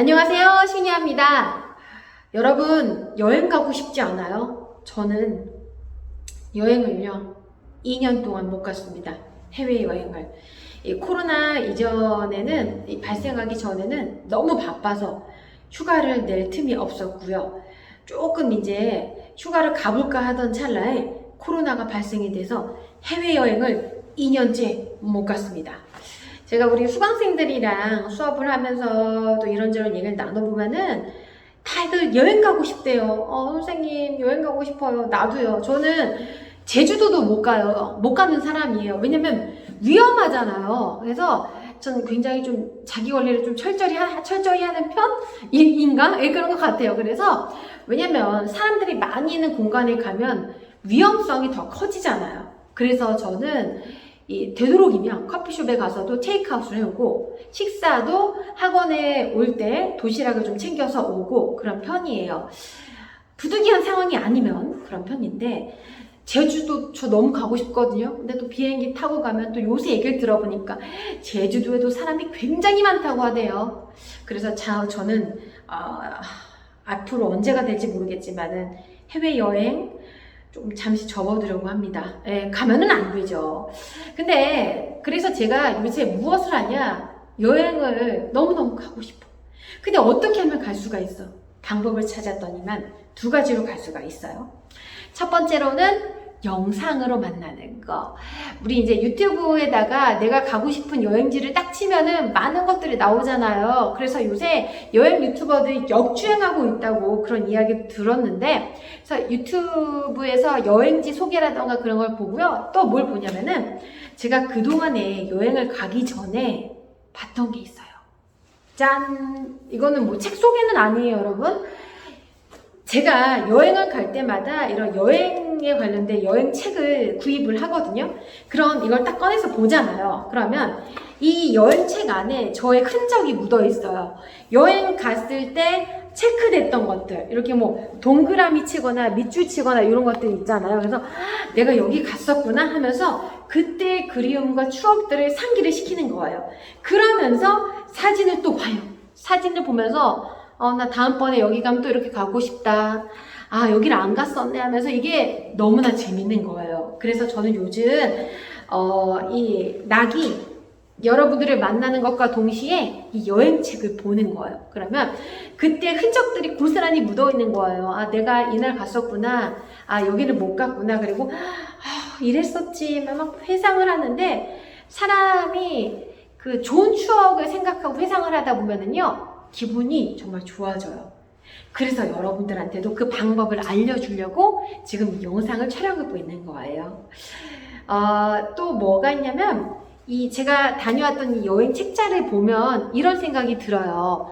안녕하세요. 신이합니다. 여러분, 여행 가고 싶지 않아요? 저는 여행을요, 2년 동안 못 갔습니다. 해외여행을. 이 코로나 이전에는, 이 발생하기 전에는 너무 바빠서 휴가를 낼 틈이 없었고요. 조금 이제 휴가를 가볼까 하던 찰나에 코로나가 발생이 돼서 해외여행을 2년째 못 갔습니다. 제가 우리 수강생들이랑 수업을 하면서 또 이런저런 얘기를 나눠보면은 다들 여행 가고 싶대요. 어, 선생님, 여행 가고 싶어요. 나도요. 저는 제주도도 못 가요. 못 가는 사람이에요. 왜냐면 위험하잖아요. 그래서 저는 굉장히 좀 자기 관리를 좀 철저히, 하, 철저히 하는 편인가? 예, 그런 것 같아요. 그래서 왜냐면 사람들이 많이 있는 공간에 가면 위험성이 더 커지잖아요. 그래서 저는 이 되도록이면 커피숍에 가서도 테이크아웃을 해오고 식사도 학원에 올 때 도시락을 좀 챙겨서 오고 그런 편이에요. 부득이한 상황이 아니면 그런 편인데 제주도 저 너무 가고 싶거든요. 근데 또 비행기 타고 가면 또 요새 얘기를 들어보니까 제주도에도 사람이 굉장히 많다고 하대요. 그래서 자, 저는 아, 앞으로 언제가 될지 모르겠지만은 해외 여행 좀 잠시 접어두려고 합니다. 예, 가면은 안 되죠. 근데 그래서 제가 요새 무엇을 하냐? 여행을 너무너무 가고 싶어. 근데 어떻게 하면 갈 수가 있어? 방법을 찾았더니만 두 가지로 갈 수가 있어요. 첫 번째로는 영상으로 만나는 거. 우리 이제 유튜브에다가 내가 가고 싶은 여행지를 딱 치면은 많은 것들이 나오잖아요. 그래서 요새 여행 유튜버들이 역주행하고 있다고 그런 이야기 들었는데, 그래서 유튜브에서 여행지 소개라던가 그런 걸 보고요. 또 뭘 보냐면은 제가 그동안에 여행을 가기 전에 봤던 게 있어요. 짠! 이거는 뭐 책 소개는 아니에요, 여러분. 제가 여행을 갈 때마다 이런 여행에 관련된 여행 책을 구입을 하거든요. 그럼 이걸 딱 꺼내서 보잖아요. 그러면 이 여행 책 안에 저의 흔적이 묻어 있어요. 여행 갔을 때 체크됐던 것들. 이렇게 뭐 동그라미 치거나 밑줄 치거나 이런 것들 있잖아요. 그래서 아, 내가 여기 갔었구나 하면서 그때 그리움과 추억들을 상기를 시키는 거예요. 그러면서 사진을 또 봐요. 사진을 보면서 어, 나 다음번에 여기 가면 또 이렇게 가고 싶다. 아, 여기를 안 갔었네 하면서 이게 너무나 재밌는 거예요. 그래서 저는 요즘, 어, 이 낙이 여러분들을 만나는 것과 동시에 이 여행책을 보는 거예요. 그러면 그때 흔적들이 고스란히 묻어 있는 거예요. 아, 내가 이날 갔었구나. 아, 여기를 못 갔구나. 그리고, 아, 이랬었지. 막 회상을 하는데 사람이 그 좋은 추억을 생각하고 회상을 하다 보면은요. 기분이 정말 좋아져요. 그래서 여러분들한테도 그 방법을 알려주려고 지금 이 영상을 촬영하고 있는 거예요. 어, 또 뭐가 있냐면, 이 제가 다녀왔던 이 여행 책자를 보면 이런 생각이 들어요.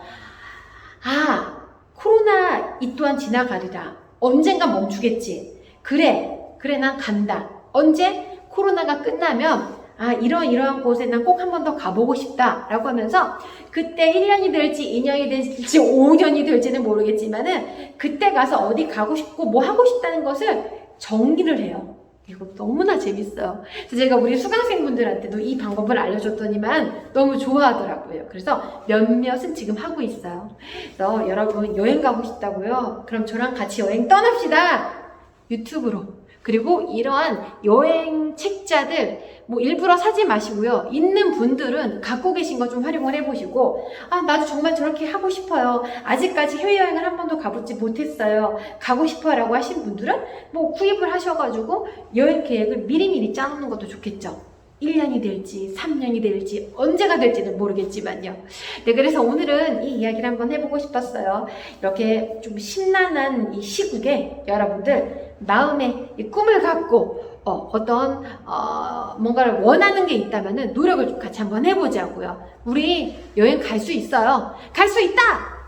아, 코로나 이 또한 지나가리라. 언젠가 멈추겠지. 그래, 그래, 난 간다. 언제? 코로나가 끝나면 아, 이런 이러한 곳에 난 꼭 한 번 더 가보고 싶다. 라고 하면서 그때 1년이 될지 2년이 될지 5년이 될지는 모르겠지만은 그때 가서 어디 가고 싶고 뭐 하고 싶다는 것을 정리를 해요. 이거 너무나 재밌어요. 그래서 제가 우리 수강생분들한테도 이 방법을 알려줬더니만 너무 좋아하더라고요. 그래서 몇몇은 지금 하고 있어요. 그래서 여러분 여행 가고 싶다고요? 그럼 저랑 같이 여행 떠납시다. 유튜브로. 그리고 이러한 여행 책자들 뭐 일부러 사지 마시고요. 있는 분들은 갖고 계신 거 좀 활용을 해보시고 아 나도 정말 저렇게 하고 싶어요. 아직까지 해외여행을 한 번도 가보지 못했어요. 가고 싶어라고 하신 분들은 뭐 구입을 하셔가지고 여행 계획을 미리미리 짜놓는 것도 좋겠죠. 1년이 될지 3년이 될지 언제가 될지는 모르겠지만요. 네, 그래서 오늘은 이 이야기를 한번 해보고 싶었어요. 이렇게 좀 신나는 이 시국에 여러분들 마음에 이 꿈을 갖고 어, 어떤 어, 뭔가를 원하는 게 있다면은 노력을 좀 같이 한번 해보자고요. 우리 여행 갈 수 있어요. 갈 수 있다,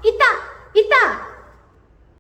있다, 있다.